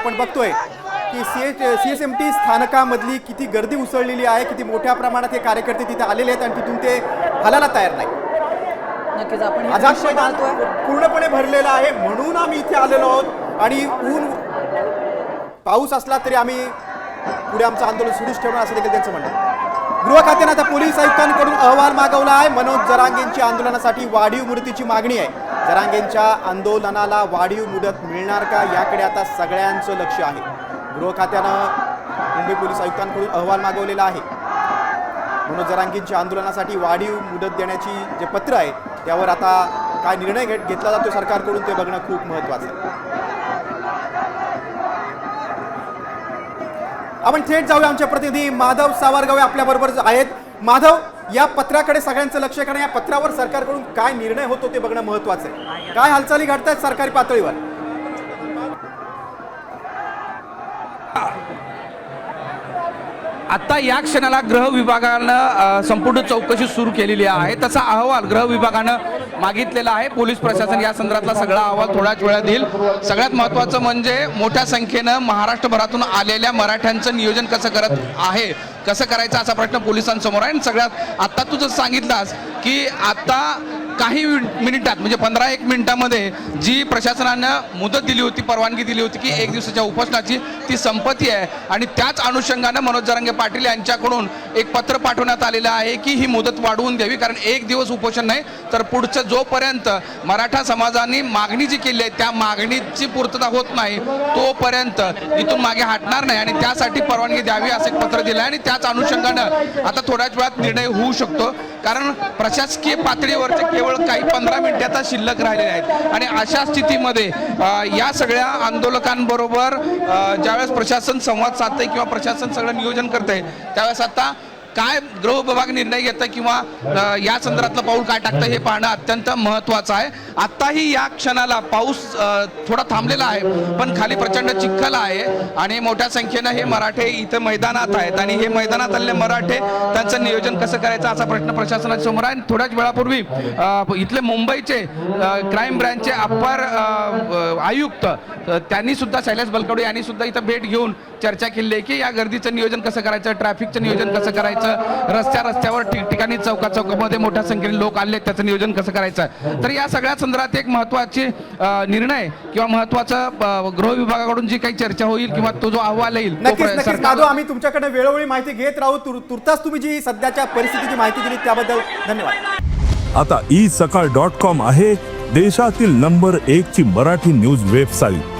आपण बघतोय की C H C S M T स्थानकामधली किती गर्दी उसळलेली आहे किती मोठ्या प्रमाणात हे कार्यकर्ते तिथे आलेले आहेत आणि तिथून ते हलायला तयार नाही नक्कीच आपण पूर्णपणे भरलेलं आहे म्हणून आम्ही इथे आलेलो आहोत. आणि ऊन पाऊस असला तरी आम्ही पुढे आमचं आंदोलन सुरूच ठेवणार असं देखील त्यांचं म्हणणं. गृह खात्याने आता पोलीस आयुक्तांकडून अहवाल मागवला आहे. मनोज जरांगेंची आंदोलनासाठी वाढीव मुदतीची मागणी आहे. जरांगेंच्या आंदोलनाला वाढीव मुदत मिळणार का? याकडे आता सगळ्यांचं लक्ष आहे. गृह खात्यानं मुंबई पोलीस आयुक्तांकडून अहवाल मागवलेला आहे. म्हणून जरांगींच्या आंदोलनासाठी वाढीव मुदत देण्याची जे पत्र आहे त्यावर आता काय निर्णय घेत घेतला जातो सरकारकडून ते बघणं खूप महत्त्वाचं आहे. आपण थेट जाऊया आमचे प्रतिनिधी माधव सावरगावे आपल्याबरोबर आहेत. माधव? या पत्राकडे सगळ्यांचं लक्ष कारण या पत्रावर सरकारकडून काय निर्णय होतो ते बघणं महत्त्वाचं आहे. काय हालचाली घडतायत सरकारी पातळीवर? आता या क्षणाला गृह विभागानं संपूर्ण चौकशी सुरू केलेली आहे. तसा अहवाल गृह विभागानं मागितलेला आहे. पोलीस प्रशासन या संदर्भातला सगळा अहवाल थोड्याच वेळात देईल सगळ्यात महत्त्वाचं म्हणजे मोठ्या संख्येनं महाराष्ट्रभरातून आलेल्या मराठ्यांचं नियोजन कसं करत आहे कसं करायचं असा प्रश्न पोलिसांसमोर आहे. आणि सगळ्यात आत्ता तू जर सांगितलास की आता काही मिनिटात म्हणजे पंधरा एक मिनिटामध्ये जी प्रशासनानं मुदत दिली होती परवानगी दिली होती की एक दिवसाच्या उपोषणाची ती संपत्ती आहे. आणि त्याच अनुषंगानं मनोज जरांगे पाटील यांच्याकडून एक पत्र पाठवण्यात आलेलं आहे की ही मुदत वाढवून द्यावी कारण एक दिवस उपोषण नाही तर पुढचं जोपर्यंत मराठा समाजाने मागणी जी केली आहे त्या मागणीची पूर्तता होत नाही तोपर्यंत इथून मागे हटणार नाही. आणि त्यासाठी परवानगी द्यावी असं एक पत्र दिलं आहे आणि त्याच अनुषंगानं आता थोड्याच वेळात निर्णय होऊ शकतो. कारण प्रशासकीय पातळीवरचे केवळ काही पंधरा मिनिटाचा शिल्लक राहिलेले आहेत. आणि अशा स्थितीमध्ये या सगळ्या आंदोलकांबरोबर ज्यावेळेस प्रशासन संवाद साधतंय किंवा प्रशासन सगळं नियोजन करतंय त्यावेळेस आता काय गृह विभाग निर्णय घेतं किंवा या संदर्भातलं पाऊल काय टाकतं हे पाहणं अत्यंत महत्त्वाचं आहे. आत्ताही या क्षणाला पाऊस थोडा थांबलेला आहे पण खाली प्रचंड चिखल आहे आणि मोठ्या संख्येनं हे मराठे इथं मैदानात आहेत आणि हे मैदानात आलेले मराठे त्यांचं नियोजन कसं करायचं असा प्रश्न प्रशासनाच्या समोर आहे. आणि थोड्याच वेळापूर्वी इथले मुंबईचे क्राईम ब्रँचचे अप्पर आयुक्त त्यांनी सुद्धा शैलेश बलकवडे यांनी सुद्धा इथं भेट घेऊन चर्चा केली आहे की या गर्दीचं नियोजन कसं करायचं ट्रॅफिकचं नियोजन कसं करायचं रस्त्या रस्त्यावर ठिकठिकाणी चौका चौकामध्ये मोठ्या संख्येने लोक आले त्याचं नियोजन कसं करायचं? तर या सगळ्या संदर्भात एक महत्त्वाचे अ, निर्णय किंवा महत्वाचं अ, गृह विभागाकडून जी काही चर्चा होईल किंवा तो जो अहवाल येईल आम्ही तुमच्याकडे वेळोवेळी माहिती घेत राहू. तुर- तुर्तास तुम्ही जी सध्याच्या परिस्थितीची माहिती दिली त्याबद्दल धन्यवाद. आता ई सकाळ डॉट कॉम आहे देशातील नंबर एक ची मराठी न्यूज वेबसाईट